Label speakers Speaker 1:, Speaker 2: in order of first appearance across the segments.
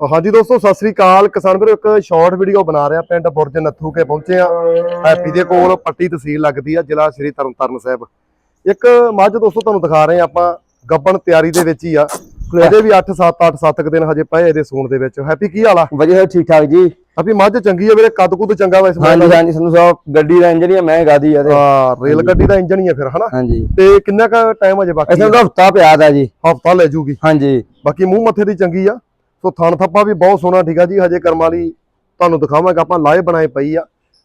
Speaker 1: ਹਾਂਜੀ ਦੋਸਤੋ ਸਤਿ ਸ੍ਰੀ ਅਕਾਲ। ਕਿਸਾਨ ਵੀਰੋ ਇੱਕ ਸ਼ਾਰਟ ਵੀਡੀਓ ਬਣਾ ਰਿਹਾ ਪਿੰਡ ਬੁਰਜ ਨੱਥੂ ਕੇ ਪਹੁੰਚੇ ਆ ਹੈਪੀ ਦੇ ਕੋਲ ਪੱਟੀ ਤਹਿਸੀਲ ਲੱਗਦੀ ਆ ਜ਼ਿਲ੍ਹਾ ਸ਼੍ਰੀ ਤਰਨਤਾਰਨ ਸਾਹਿਬ। ਇੱਕ ਮੱਝ ਦੋਸਤੋ ਤੁਹਾਨੂੰ ਦਿਖਾ ਰਹੇ ਆ ਆਪਾਂ। ਗੱਬਣ ਤਿਆਰੀ ਦੇ ਵਿੱਚ ਹੀ ਆ। ਇਹਦੇ ਵੀ 8 7 8 7 ਦਿਨ ਹਜੇ ਪਏ ਇਹਦੇ ਸੂਣ ਦੇ ਵਿੱਚ। ਹੈਪੀ ਕੀ ਹਾਲ ਆ?
Speaker 2: ਵਧੀਆ ਠੀਕ ਠਾਕ ਜੀ।
Speaker 1: ਹੈਪੀ ਮੱਝ ਚੰਗੀ ਆ ਵੀਰੇ? ਕੱਦ ਕੁੱਦ ਚੰਗਾ ਵਾ ਇਸ ਮੱਝ
Speaker 2: ਹਾਂਜੀ
Speaker 1: ਦਾ?
Speaker 2: ਹਾਂਜੀ ਸਾਨੂੰ ਸਭ ਗੱਡੀ ਦਾ ਇੰਜਨ ਹੀ ਮੈਂ ਗਾਦੀ ਆ ਤੇ
Speaker 1: ਹਾਂ ਰੇਲ ਗੱਡੀ ਦਾ ਇੰਜਨ ਹੀ ਆ ਫਿਰ ਹਨਾ?
Speaker 2: ਹਾਂਜੀ।
Speaker 1: ਤੇ ਕਿੰਨਾ ਕ ਟਾਈਮ ਹਜੇ ਬਾਕੀ
Speaker 2: ਦਾ ਹਫਤਾ ਪਿਆ ਦਾ ਜੀ।
Speaker 1: ਹਫਤਾ ਲੈ ਜੂਗੀ।
Speaker 2: ਹਾਂਜੀ।
Speaker 1: ਬਾਕੀ ਮੂੰਹ ਮੱਥੇ ਦੀ ਚੰਗੀ ਆ? ਸੋ ਥਣ ਥੱਪਾ ਵੀ ਬਹੁਤ ਸੋਹਣਾ, ਠੀਕ ਆ ਜੀ। ਹਜੇ ਕਰਮ ਵਾਲੀ ਤੁਹਾਨੂੰ ਦਿਖਾਵਾਂਗਾ, ਆਪਾਂ ਲਾਏ ਬਣਾਏ ਪਈ ਆ।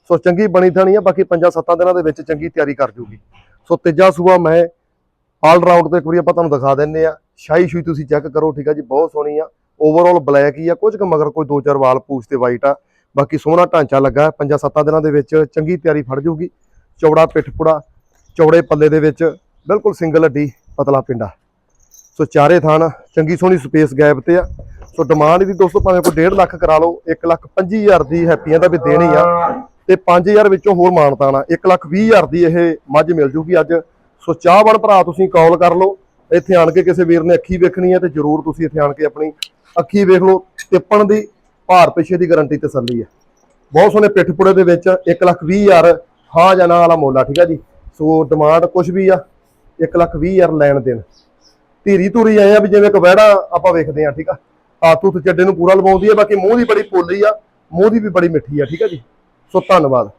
Speaker 1: ਸੋ ਚੰਗੀ ਬਣੀ ਥਣੀ ਆ, ਬਾਕੀ 5-7 ਦਿਨਾਂ ਦੇ ਵਿੱਚ ਚੰਗੀ ਤਿਆਰੀ ਕਰ ਜੂਗੀ। ਸੋ ਤੀਜਾ ਸੂਆ ਮੈਂ ਆਲ ਰਾਊਂਡ ਤੇ ਇੱਕ ਵਾਰੀ ਆਪਾਂ ਤੁਹਾਨੂੰ ਦਿਖਾ ਦਿੰਨੇ ਆ। ਸ਼ਾਈ ਸ਼ੂਈ ਤੁਸੀਂ ਚੈੱਕ ਕਰੋ, ਠੀਕ ਆ ਜੀ, ਬਹੁਤ ਸੋਹਣੀ ਆ। ਓਵਰਆਲ ਬਲੈਕ ਹੀ ਆ, ਕੁਝ ਕੁ ਮਗਰ ਕੋਈ ਦੋ ਚਾਰ ਵਾਲ ਪੂਛ ਤੇ ਵਾਈਟ ਆ। ਬਾਕੀ ਸੋਹਣਾ ਢਾਂਚਾ ਲੱਗਾ 5-7 ਦਿਨਾਂ ਦੇ ਵਿੱਚ ਚੰਗੀ ਤਿਆਰੀ ਫੜ ਜੂਗੀ। ਚੌੜਾ ਪਿੱਠਪੁੜਾ, ਚੌੜੇ ਪੱਲੇ ਦੇ ਵਿੱਚ ਬਿਲਕੁਲ ਸਿੰਗਲ ਹੱਡੀ ਪਤਲਾ ਪਿੰਡਾ। ਸੋ ਚਾਰੇ ਥਾਨ, ਚੰਗੀ ਸੋਹਣੀ ਸਪੇਸ ਗੈਪ ਤੇ ਆ। ਸੋ ਡਿਮਾਂਡ ਦੀ ਦੋਸਤੋ ਭਾਵੇਂ ਕੋਈ 1.5 ਲੱਖ ਕਰਾ ਲਓ 1 ਲੱਖ 25000 ਦੀ ਹੈਪੀਆਂ ਦਾ ਵੀ ਦੇਣੀ ਆ। ਤੇ 5000 ਵਿੱਚੋਂ ਹੋਰ ਮਾਨਤਾਣਾ ਆ। 1 ਲੱਖ 20000 ਦੀ ਇਹ ਮੱਝ ਮਿਲ ਜੂਗੀ ਅੱਜ। ਸੋ ਚਾਹਵਣ ਭਰਾ, ਤੁਸੀਂ ਕਾਲ ਕਰ ਲਓ। ਇੱਥੇ ਆਣ ਕੇ ਕਿਸੇ ਵੀਰ ਨੇ ਅੱਖੀ ਵੇਖਣੀ ਹੈ ਤੇ ਜਰੂਰ ਤੁਸੀਂ ਇੱਥੇ ਆਣ ਕੇ ਆਪਣੀ ਅੱਖੀ ਵੇਖ ਲਓ। ਟਿੱਪਣ ਦੀ ਭਾਰ ਪਿੱਛੇ ਦੀ ਗਾਰੰਟੀ ਤਸੱਲੀ ਹੈ ਬਹੁਤ ਸੋਹਣੇ ਪਿੱਠ ਪੁੜੇ ਦੇ ਵਿੱਚ 1 ਲੱਖ 20000 ਹਾਂ ਜਾਂ ਨਾ ਵਾਲਾ ਮੁੱਲ ਠੀਕ ਆ ਜੀ? ਸੋ ਡਿਮਾਂਡ ਕੁਝ ਵੀ ਆ 1 ਲੱਖ 20000 ਲੈਣ ਦੇਣ। ਧੀਰੀ ਧੂਰੀ ਆਏ ਆ ਵੀ ਜਿਵੇਂ ਇੱਕ ਵਹਿੜਾ ਆਪਾਂ ਵੇਖਦੇ ਆ, ਠੀਕ ਆ? ਆਤੂ ਤੇ ਚੱਡੇ ਨੂੰ ਪੂਰਾ ਲਵਾਉਂਦੀ ਆ ਬਾਕੀ ਮੂੰਹ ਦੀ ਬੜੀ ਪੋਲੀ ਆ, ਮੂੰਹ ਦੀ ਵੀ ਬੜੀ ਮਿੱਠੀ ਆ, ਠੀਕ ਆ ਜੀ? ਸੋ ਧੰਨਵਾਦ।